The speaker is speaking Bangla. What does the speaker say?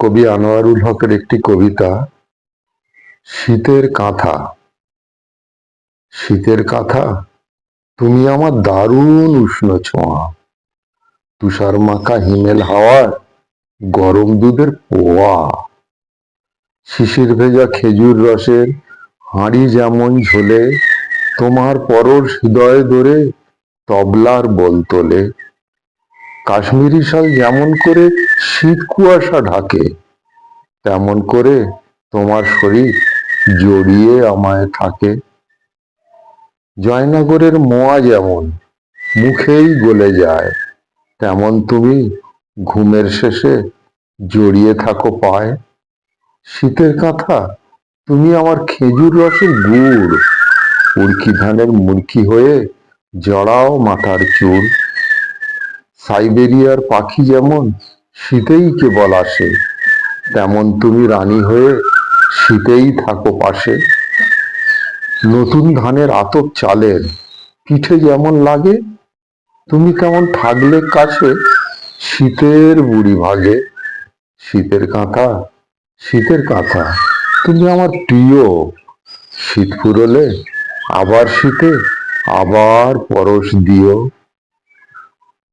কবি আনোয়ারুল হকের একটি কবিতা, শীতের কাঁথা। শীতের কাঁথা? তুমি আমার দারুণ উষ্ণ ছোঁয়া। তুষার মাখা হিমেল হাওয়ার গরম দুধের পোয়া। শিশির ভেজা খেজুর রসের হাঁড়ি যেমন ঝোলে, তোমার পরশ হৃদয় ধরে তবলার বল তোলে। কাশ্মীরি শাল যেমন করে শীত কুয়াশা ঢাকে, তেমন করে তোমার শরীর জড়িয়ে আমায় থাকে। জয়নগরের মোয়া যেমন মুখেই গলে যায়, তেমন তুমি ঘুমের শেষে জড়িয়ে থাকো পায়। শীতের কাঁথা, তুমি আমার খেজুর রসের গুড়, উড়কি ধানের মুরকি হয়ে জড়াও মাথার চুল। সাইবেরিয়ার পাখি যেমন শীতেই কেবল আসে, তেমন তুমি রানী হয়ে শীতেই থাকো পাশে। নতুন ধানের আতপ চালের পিঠে যেমন লাগে, তুমি কেমন থাকলে কাছে শীতের বুড়ি ভাগে। শীতের কাঁথা শীতের কাঁথা, তুমি আমার প্রিয়। শীত ফুরলে আবার শীতে, আবার পরশ দিও।